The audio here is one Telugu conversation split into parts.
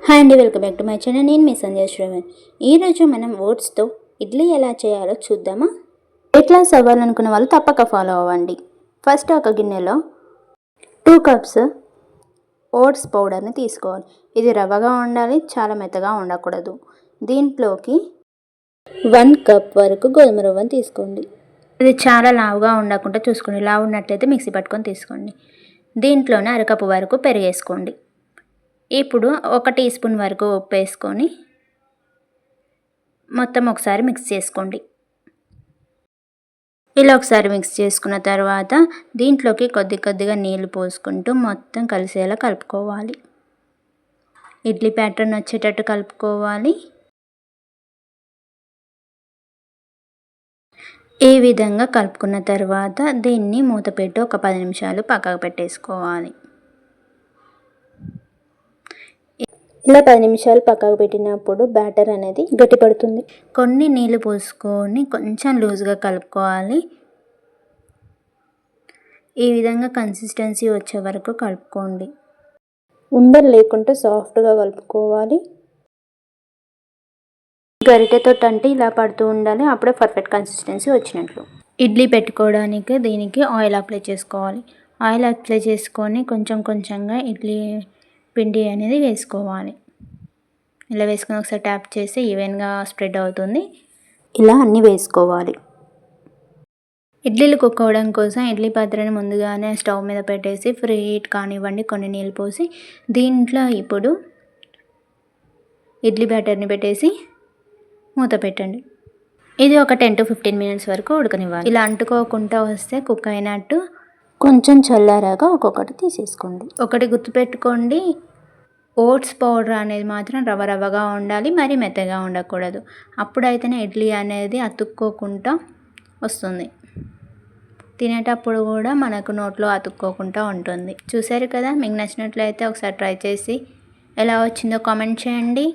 హాయ్ అండి welcome back to my channel. నేను మీ సంధ్యా శ్రవణ్. ఈరోజు మనం ఓట్స్తో ఇడ్లీ ఎలా చేయాలో చూద్దామా? వెయిట్ లాస్ అవ్వాలనుకున్న వాళ్ళు తప్పక ఫాలో అవ్వండి. ఫస్ట్ ఒక గిన్నెలో టూ కప్స్ ఓట్స్ పౌడర్ని తీసుకోవాలి. ఇది రవ్వగా ఉండాలి చాలా మెత్తగా ఉండకూడదు. దీంట్లోకి వన్ కప్ వరకు గోధుమ రవ్వను తీసుకోండి. ఇది చాలా లావుగా ఉండకుండా చూసుకోండి. లావు ఉన్నట్లయితే మిక్సీ పట్టుకొని తీసుకోండి. దీంట్లోనే అరకప్పు వరకు పెరిగేసుకోండి. ఇప్పుడు ఒక టీ స్పూన్ వరకు ఉప్పు వేసుకొని మొత్తం ఒకసారి మిక్స్ చేసుకోండి. ఇలా ఒకసారి మిక్స్ చేసుకున్న తర్వాత దీంట్లోకి కొద్ది కొద్దిగా నీళ్ళు పోసుకుంటూ మొత్తం కలిసేలా కలుపుకోవాలి. ఇడ్లీ ప్యాటర్న్ వచ్చేటట్టు కలుపుకోవాలి. ఈ విధంగా కలుపుకున్న తర్వాత దీన్ని మూత పెట్టి ఒక పది నిమిషాలు పక్కకు పెట్టేసుకోవాలి. ఇలా పది నిమిషాలు పక్కకు పెట్టినప్పుడు బ్యాటర్ అనేది గట్టిపడుతుంది. కొన్ని నీళ్ళు పోసుకొని కొంచెం లూజ్గా కలుపుకోవాలి. ఈ విధంగా కన్సిస్టెన్సీ వచ్చే వరకు కలుపుకోండి. ఉండలు లేకుండా సాఫ్ట్గా కలుపుకోవాలి. గరిటెతో అంటే ఇలా పడుతూ ఉండాలి. అప్పుడే పర్ఫెక్ట్ కన్సిస్టెన్సీ వచ్చినట్లు. ఇడ్లీ పెట్టుకోవడానికి దీనికి ఆయిల్ అప్లై చేసుకోవాలి. ఆయిల్ అప్లై చేసుకొని కొంచెం కొంచెంగా ఇడ్లీ పిండి అనేది వేసుకోవాలి. ఇలా వేసుకొని ఒకసారి ట్యాప్ చేసి ఈవెన్గా స్ప్రెడ్ అవుతుంది. ఇలా అన్నీ వేసుకోవాలి. ఇడ్లీలు కుక్ అవ్వడం కోసం ఇడ్లీ పాత్రని ముందుగానే స్టవ్ మీద పెట్టేసి ఫ్రీ హీట్ కానివ్వండి కొన్ని నీళ్ళు పోసి దీంట్లో ఇప్పుడు ఇడ్లీ బ్యాటర్ని పెట్టేసి మూత పెట్టండి. ఇది ఒక టెన్ టు ఫిఫ్టీన్ మినిట్స్ వరకు ఉడకనివ్వాలి. ఇలా అంటుకోకుండా వస్తే కుక్ అయినట్టు కొంచెం చల్లారాగా ఒక్కొక్కటి తీసేసుకోండి. ఒకటి గుర్తుపెట్టుకోండి. ఓట్స్ పౌడర్ అనేది మాత్రం రవ రవ్వగా ఉండాలి మరి మెత్తగా ఉండకూడదు. అప్పుడైతేనే ఇడ్లీ అనేది అతుక్కోకుండా వస్తుంది. తినేటప్పుడు కూడా మనకు నోట్లో అతుక్కోకుండా ఉంటుంది. చూసారు కదా? మీకు నచ్చినట్లయితే ఒకసారి ట్రై చేసి ఎలా వచ్చిందో కామెంట్ చేయండి.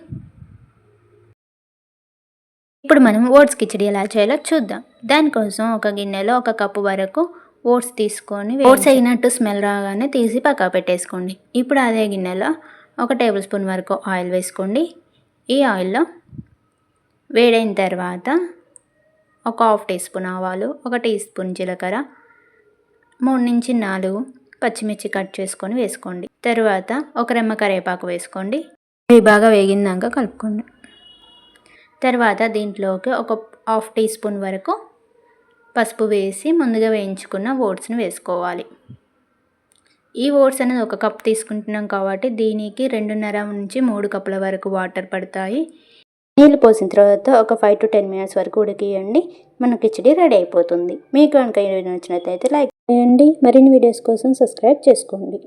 ఇప్పుడు మనం ఓట్స్ కిచడి ఎలా చేయాలో చూద్దాం. దానికోసం ఒక గిన్నెలో ఒక కప్పు వరకు ఓట్స్ తీసుకొని ఓట్స్ అయినట్టు స్మెల్ రాగానే తీసి పక్క పెట్టేసుకోండి. ఇప్పుడు అదే గిన్నెలో ఒక టేబుల్ స్పూన్ వరకు ఆయిల్ వేసుకోండి. ఈ ఆయిల్లో వేడైన తర్వాత ఒక హాఫ్ టీ స్పూన్ ఆవాలు ఒక టీ స్పూన్ జీలకర్ర మూడు నుంచి నాలుగు పచ్చిమిర్చి కట్ చేసుకొని వేసుకోండి. తర్వాత ఒక రెమ్మ కరివేపాకు వేసుకోండి. ఇవి బాగా వేగిందాక కలుపుకోండి. తర్వాత దీంట్లోకి ఒక హాఫ్ టీ స్పూన్ వరకు పసుపు వేసి ముందుగా వేయించుకున్న ఓట్స్ని వేసుకోవాలి. ఈ ఓట్స్ అనేది ఒక కప్ తీసుకుంటున్నాం కాబట్టి దీనికి రెండున్నర నుంచి మూడు కప్పుల వరకు వాటర్ పడతాయి. నీళ్ళు పోసిన తర్వాత ఒక ఫైవ్ టు టెన్ మినిట్స్ వరకు ఉడికియండి. మన కిచడీ రెడీ అయిపోతుంది. మీకు కనుక నచ్చినట్లయితే లైక్ చేయండి. మరిన్ని వీడియోస్ కోసం సబ్స్క్రైబ్ చేసుకోండి.